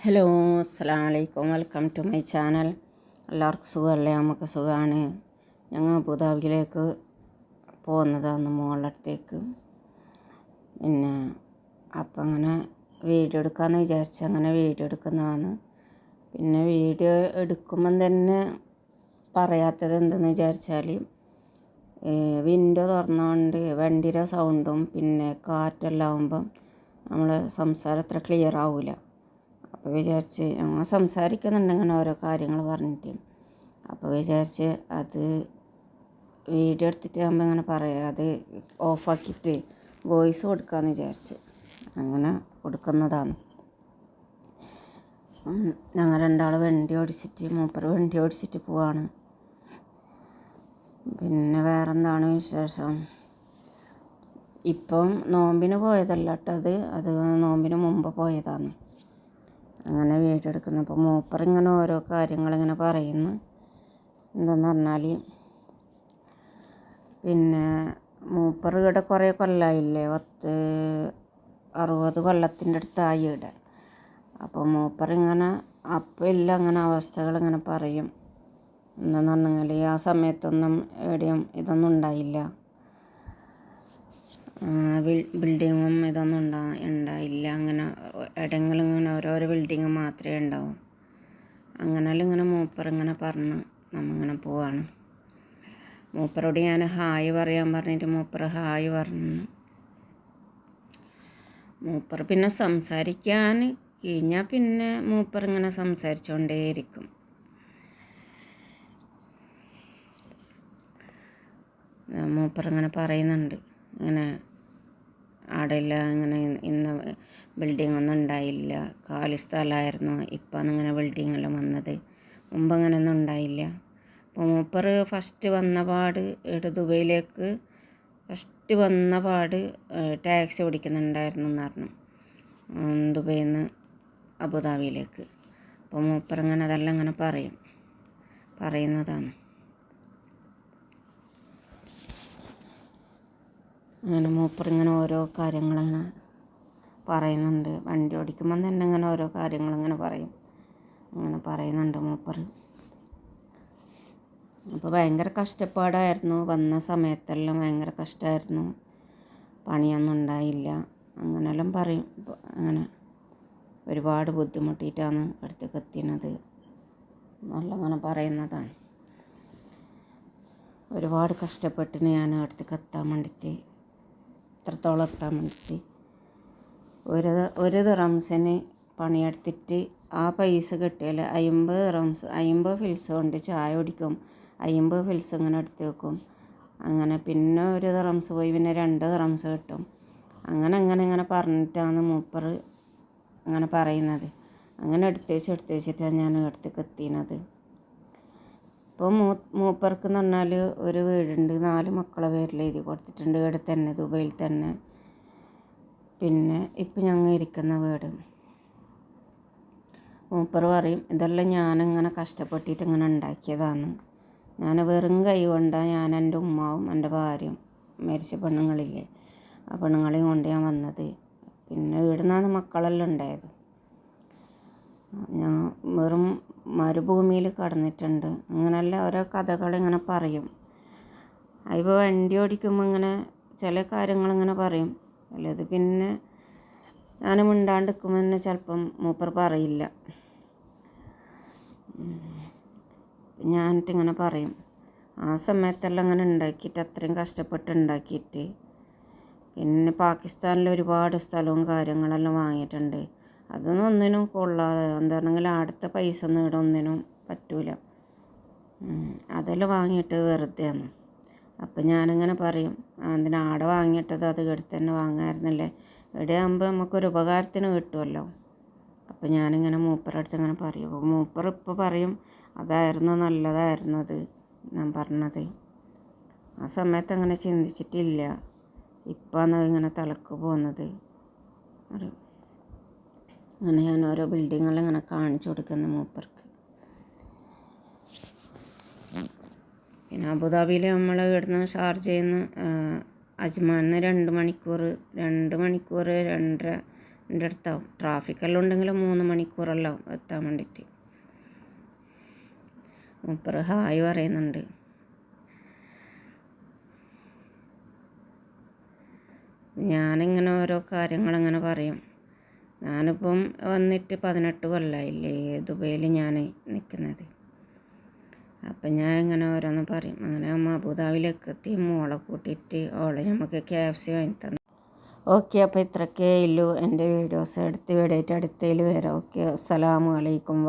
Hello അസ്സാം വലൈക്കും welcome to my channel. എല്ലാവർക്കും സുഖമല്ലേ? നമുക്ക് സുഖമാണ്. ഞങ്ങൾ അബുദാബിയിലേക്ക് പോകുന്നതാണ് മോളടുത്തേക്ക് പിന്നെ അപ്പം അങ്ങനെ വീഡിയോ എടുക്കാമെന്ന് വിചാരിച്ച് അങ്ങനെ വീഡിയോ എടുക്കുന്നതാണ്. പിന്നെ വീഡിയോ എടുക്കുമ്പം തന്നെ പറയാത്തത് എന്തെന്ന് വിചാരിച്ചാൽ വിൻഡോ തുറന്നുകൊണ്ട് വണ്ടിയുടെ സൗണ്ടും പിന്നെ കാറ്റെല്ലാം ആകുമ്പം നമ്മൾ സംസാരം അത്ര ക്ലിയർ ആവില്ല അപ്പോൾ വിചാരിച്ച് ഞങ്ങൾ സംസാരിക്കുന്നുണ്ട് ഇങ്ങനെ ഓരോ കാര്യങ്ങൾ പറഞ്ഞിട്ട്. അപ്പോൾ വിചാരിച്ച് അത് വീഡിയോ എടുത്തിട്ട് ആകുമ്പോൾ ഇങ്ങനെ പറയാം അത് ഓഫാക്കിയിട്ട് വോയിസ് കൊടുക്കാമെന്ന് വിചാരിച്ച്. അങ്ങനെ കൊടുക്കുന്നതാണ്. ഞങ്ങൾ രണ്ടാൾ വണ്ടി ഓടിച്ചിട്ട് മൂപ്പർ വണ്ടി ഓടിച്ചിട്ട് പോവാണ്. പിന്നെ വേറെന്താണ് വിശേഷം? ഇപ്പം നോമ്പിന് പോയതല്ല കേട്ടോ അത്. അത് നോമ്പിന് മുമ്പ് പോയതാണ്. അങ്ങനെ വീഡിയോ എടുക്കുന്നു അപ്പോൾ മൂപ്പർ ഇങ്ങനെ ഓരോ കാര്യങ്ങളിങ്ങനെ പറയുന്നു. എന്തെന്ന് പറഞ്ഞാൽ പിന്നെ മൂപ്പർ ഇവിടെ കുറേ കൊല്ലമായില്ലേ പത്ത് അറുപത് കൊല്ലത്തിന്റെ അടുത്തായി ഇവിടെ. അപ്പോൾ മൂപ്പർ ഇങ്ങനെ അപ്പം ഇല്ല അങ്ങനെ അവസ്ഥകൾ ഇങ്ങനെ പറയും. എന്താണെന്ന് പറഞ്ഞെങ്കിൽ ആ സമയത്തൊന്നും എവിടെയും ഇതൊന്നും ഉണ്ടായില്ല. ബിൽഡിങ്ങും ഇതൊന്നും ഉണ്ടാ ഉണ്ടായില്ല. അങ്ങനെ ഇടങ്ങളിൽ ഇങ്ങനെ ഓരോരോ ബിൽഡിങ് മാത്രമേ ഉണ്ടാവും. അങ്ങനെല്ലാം ഇങ്ങനെ മൂപ്പർ ഇങ്ങനെ പറഞ്ഞ് നമ്മിങ്ങനെ പോവാണ്. മൂപ്പറോട് ഞാൻ ഹായ് പറയാൻ പറഞ്ഞിട്ട് മൂപ്പർ ഹായ് പറഞ്ഞു. മൂപ്പർ പിന്നെ സംസാരിക്കാൻ കഴിഞ്ഞാൽ പിന്നെ മൂപ്പർ ഇങ്ങനെ സംസാരിച്ചുകൊണ്ടേയിരിക്കും മൂപ്പർ ഇങ്ങനെ പറയുന്നുണ്ട്. ഇങ്ങനെ ആടെയില്ല അങ്ങനെ ഇന്ന് ബിൽഡിംഗ് ഒന്നും ഉണ്ടായില്ല. കാലി സ്ഥലമായിരുന്നു ഇപ്പം ഇങ്ങനെ ബിൽഡിംഗ് എല്ലാം വന്നത്. മുമ്പ് അങ്ങനെയൊന്നും ഉണ്ടായില്ല. അപ്പോൾ മൂപ്പർ ഫസ്റ്റ് വന്ന പാട് ഇവിടെ ദുബൈയിലേക്ക് ഫസ്റ്റ് വന്ന പാട് ടാക്സി ഓടിക്കുന്നുണ്ടായിരുന്നു എന്ന് പറഞ്ഞു. ദുബൈയിൽ നിന്ന് അബുദാബിയിലേക്ക്. അപ്പോൾ മൂപ്പർ അങ്ങനെ അതെല്ലാം അങ്ങനെ പറയും. പറയുന്നതാണ്. അങ്ങനെ മൂപ്പർ ഇങ്ങനെ ഓരോ കാര്യങ്ങളിങ്ങനെ പറയുന്നുണ്ട്. വണ്ടി ഓടിക്കുമ്പം തന്നെ ഇങ്ങനെ ഓരോ കാര്യങ്ങളിങ്ങനെ പറയും. അങ്ങനെ പറയുന്നുണ്ട് മൂപ്പർ അപ്പോൾ ഭയങ്കര കഷ്ടപ്പാടായിരുന്നു. വന്ന സമയത്തെല്ലാം ഭയങ്കര കഷ്ടമായിരുന്നു പണിയൊന്നും ഉണ്ടായില്ല. അങ്ങനെല്ലാം പറയും. അങ്ങനെ ഒരുപാട് ബുദ്ധിമുട്ടിയിട്ടാണ് അടുത്തേക്ക് എത്തിയത്. നല്ല അങ്ങനെ പറയുന്നതാണ്. ഒരുപാട് കഷ്ടപ്പെട്ടിന് ഞാൻ അടുത്തേക്ക് എത്താൻ വേണ്ടിയിട്ട് ഇത്രത്തോളം എത്താൻ വേണ്ടിയിട്ട്. ഒരു ഒരു റംസിന് പണിയെടുത്തിട്ട് ആ പൈസ കിട്ടിയാൽ അമ്പത് റംസ് അമ്പത് ഫിൽസ് കൊണ്ട് ചായ കുടിക്കും. അമ്പത് ഫിൽസ് ഇങ്ങനെ എടുത്ത് വെക്കും. അങ്ങനെ പിന്നെ ഒരു റംസ് പോയി പിന്നെ രണ്ട് റംസ് കിട്ടും. അങ്ങനെ അങ്ങനെ ഇങ്ങനെ പറഞ്ഞിട്ടാണ് മൂപ്പർ അങ്ങനെ പറയുന്നത്. അങ്ങനെ എടുത്ത് വെച്ച് എടുത്ത് വെച്ചിട്ടാണ് ഞാൻ അടുത്തേക്ക് എത്തിയത്. ഇപ്പോൾ മൂ മൂപ്പർക്ക് എന്ന് പറഞ്ഞാൽ ഒരു വീടുണ്ട് നാല് മക്കളെ പേരിൽ എഴുതി കൊടുത്തിട്ടുണ്ട് ഇവിടെ തന്നെ ദുബൈയിൽ തന്നെ. പിന്നെ ഇപ്പം ഞങ്ങൾ ഇരിക്കുന്ന വീട്. മൂപ്പർ പറയും ഇതെല്ലാം ഞാനിങ്ങനെ കഷ്ടപ്പെട്ടിട്ട് ഇങ്ങനെ ഉണ്ടാക്കിയതാണ്. ഞാൻ വെറും കൈ കൊണ്ടാണ് ഞാൻ എന്റെ ഉമ്മാവും എന്റെ ഭാര്യയും മരിച്ച പെണ്ണുങ്ങളില്ലേ ആ പെണ്ണുങ്ങളെയും കൊണ്ട് ഞാൻ വന്നത്. പിന്നെ ഇവിടുന്നാണ് മക്കളെല്ലാം ഉണ്ടായത്. ഞാൻ വെറും മരുഭൂമിയിൽ കടന്നിട്ടുണ്ട്. അങ്ങനെയുള്ള ഓരോ കഥകൾ ഇങ്ങനെ പറയും. അതിപ്പോൾ വണ്ടി ഓടിക്കുമ്പോൾ ഇങ്ങനെ ചില കാര്യങ്ങളിങ്ങനെ പറയും. അല്ലത് പിന്നെ ഞാൻ മിണ്ടാണ്ടിരിക്കുമ്പോൾ തന്നെ ചിലപ്പം മൂപ്പർ പറയില്ല. ഞാനിട്ട് ഇങ്ങനെ പറയും. ആ സമയത്തെല്ലാം അങ്ങനെ ഉണ്ടാക്കിയിട്ട് അത്രയും കഷ്ടപ്പെട്ട് ഉണ്ടാക്കിയിട്ട്. പിന്നെ പാകിസ്ഥാനിൽ ഒരുപാട് സ്ഥലവും കാര്യങ്ങളെല്ലാം വാങ്ങിയിട്ടുണ്ട്. അതൊന്നും ഒന്നിനും കൊള്ളാതെ എന്താണെങ്കിൽ അടുത്ത പൈസ ഇവിടെ ഒന്നിനും പറ്റൂല. അതെല്ലാം വാങ്ങിയിട്ട് വെറുതെയാണ്. അപ്പം ഞാനിങ്ങനെ പറയും എന്തിനാ ആടെ വാങ്ങിയിട്ടത്? അത് എടുത്ത് തന്നെ വാങ്ങാമായിരുന്നല്ലേ ഇവിടെ ആകുമ്പോൾ നമുക്കൊരു ഉപകാരത്തിന് കിട്ടുമല്ലോ അപ്പം ഞാനിങ്ങനെ മൂപ്പരുടെ അടുത്ത് ഇങ്ങനെ പറയും. അപ്പോൾ മൂപ്പർ ഇപ്പോൾ പറയും അതായിരുന്നു നല്ലതായിരുന്നു അത് ഞാൻ പറഞ്ഞത്. ആ സമയത്ത് അങ്ങനെ ചിന്തിച്ചിട്ടില്ല. ഇപ്പം ഇങ്ങനെ തലക്ക് പോകുന്നത്. അറിയും അങ്ങനെ ഞാൻ ഓരോ ബിൽഡിങ്ങുകളും ഇങ്ങനെ കാണിച്ചു കൊടുക്കുന്ന മൂപ്പർക്ക്. പിന്നെ അബുദാബിയിൽ നമ്മൾ ഇവിടുന്ന് ഷാർജയിൽ നിന്ന് അജ്മാനിൽ രണ്ട് മണിക്കൂർ രണ്ട് മണിക്കൂർ രണ്ടര എന്റെ അടുത്താവും. ട്രാഫിക്കെല്ലാം ഉണ്ടെങ്കിൽ മൂന്ന് മണിക്കൂറെല്ലാം എത്താൻ വേണ്ടിയിട്ട്. മൂപ്പർ ഹായ് പറയുന്നുണ്ട്. ഞാനിങ്ങനെ ഓരോ കാര്യങ്ങളിങ്ങനെ പറയും. ഞാനിപ്പം വന്നിട്ട് പതിനെട്ട് കൊല്ലമായില്ലേ ദുബൈയിൽ ഞാൻ നിൽക്കുന്നത് അപ്പം ഞാൻ ഇങ്ങനെ ഓരോന്ന് പറയും. അങ്ങനെ അമ്മ അബുദാബിയിലേക്ക് എത്തി മോളെ കൂട്ടിയിട്ട് ഓളെ നമുക്ക് കെ എഫ് സി വാങ്ങി തന്നു. ഓക്കെ അപ്പോൾ ഇത്രക്കേ ഉള്ളൂ. എന്റെ വീഡിയോസ് എടുത്ത് വീഡിയോ ആയിട്ട് അടുത്തതിൽ വരാം. ഓക്കെ അസ്സലാമു അലൈക്കും